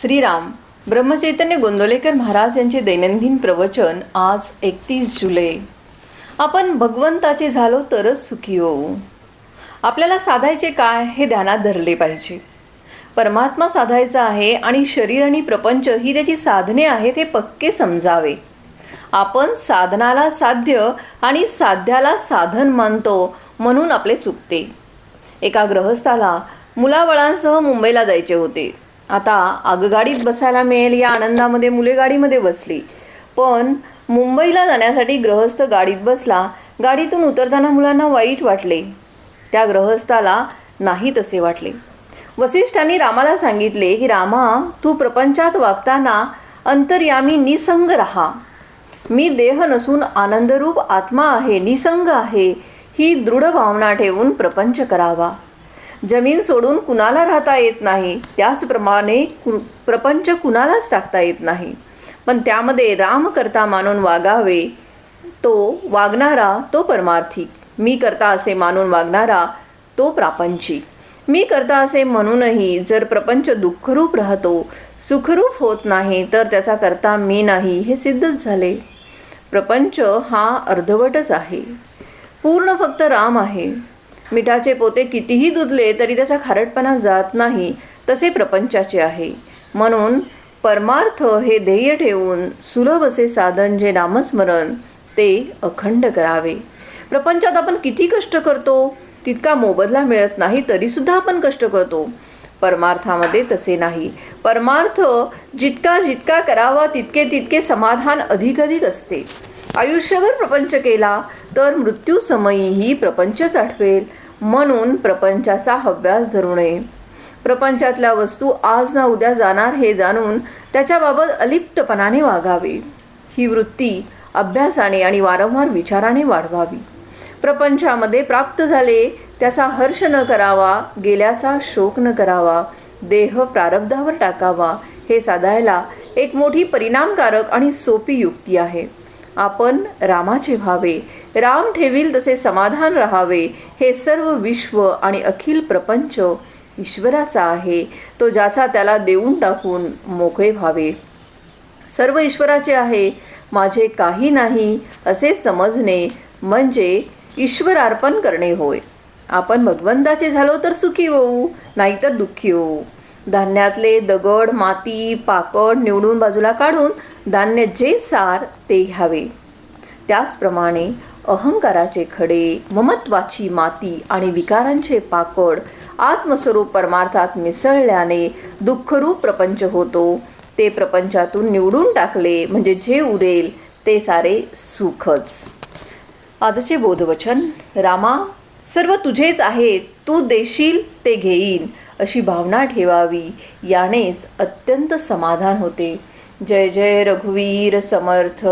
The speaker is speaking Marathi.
श्रीराम ब्रह्मचैतन्य गोंदवलेकर महाराज यांचे दैनंदिन प्रवचन आज एकतीस जुलै. आपण भगवंताचे झालो तरच सुखी होऊ. आपल्याला साधायचे काय हे ध्यानात धरले पाहिजे. परमात्मा साधायचा आहे आणि शरीर आणि प्रपंच ही त्याची साधने आहेत हे पक्के समजावे. आपण साधनाला साध्य आणि साध्याला साधन मानतो म्हणून आपले चुकते. एका ग्रहस्थाला मुलाबळांसह मुंबईला जायचे होते. आता आगगाडीत बसायला मिळेल या आनंदामध्ये मुले गाडीमध्ये बसली. पण मुंबईला जाण्यासाठी ग्रहस्थ गाडीत बसला गाडीतून उतरताना मुलांना वाईट वाटले. त्या ग्रहस्थाला नाही तसे वाटले. वसिष्ठांनी रामाला सांगितले की रामा तू प्रपंचात वागताना अंतर्यामी निसंग राहा. मी देह नसून आनंदरूप आत्मा आहे निसंग आहे. ही दृढ भावना ठेवून प्रपंच करावा. जमीन सोडून कुणाला राहता येत नाही त्याचप्रमाणे कु प्रपंच कुणालाच टाकता येत नाही. पण त्यामध्ये राम करता मानून वागावे तो वागणारा तो परमार्थी. मी करता असे मानून वागणारा तो प्रापंचिक मी करता असे म्हणूनही जर प्रपंच दुःखरूप राहतो सुखरूप होत नाही तर त्याचा करता मी नाही हे सिद्धच झाले. प्रपंच हा अर्धवटच आहे. पूर्ण फक्त राम आहे. मिठाचे पोते कितीही दुधले तरी त्याचा खारटपणा जात नाही तसे प्रपंचाचे आहे. म्हणून परमार्थ हे ध्येय ठेवून सुलभ असे साधन जे नामस्मरण ते अखंड करावे. प्रपंचात आपण किती कष्ट करतो तितका मोबदला मिळत नाही तरीसुद्धा आपण कष्ट करतो. परमार्थामध्ये तसे नाही. परमार्थ जितका जितका करावा तितके तितके समाधान अधिक अधिक असते. आयुष्यभर प्रपंच केला तर मृत्यू समयीही प्रपंचच आठवेल म्हणून प्रपंचाचा हव्यास धरू नये. प्रपंचातल्या वस्तू आज ना उद्या जाणार हे जाणून त्याच्याबाबत अलिप्तपणाने वागावे. ही वृत्ती अभ्यासाने आणि वारंवार विचाराने वाढवावी. प्रपंचामध्ये प्राप्त झाले त्याचा हर्ष न करावा गेल्याचा शोक न करावा देह प्रारब्धावर टाकावा हे साधायला एक मोठी परिणामकारक आणि सोपी युक्ती आहे. आपण रामाचे व्हावे. राम ठेवील तसे समाधान राहावे. हे सर्व विश्व आणि अखिल प्रपंच ईश्वराचा आहे. तो ज्याचा त्याला देऊन टाकून मोकळे व्हावे. सर्व ईश्वराचे आहे. माझे काही नाही असे समजणे म्हणजे ईश्वर अर्पण करणे होय. आपण भगवंताचे झालो तर सुखी होऊ नाहीतर दुःखी होऊ. धान्यातले दगड माती पाकड निवडून बाजूला काढून धान्य जे सार ते घ्यावे. त्याचप्रमाणे अहंकाराचे खडे ममत्वाची माती आणि विकारांचे पाकड आत्मस्वरूप परमार्थात मिसळल्याने दुःखरूप प्रपंच होतो. ते प्रपंचातून निवडून टाकले म्हणजे जे उरेल ते सारे सुखच. आजचे बोधवचन रामा सर्व तुझेच आहे तू देशील ते घेईन. अशी भावना ठेवावी. यानेच अत्यंत समाधान होते. जय जय रघुवीर समर्थ.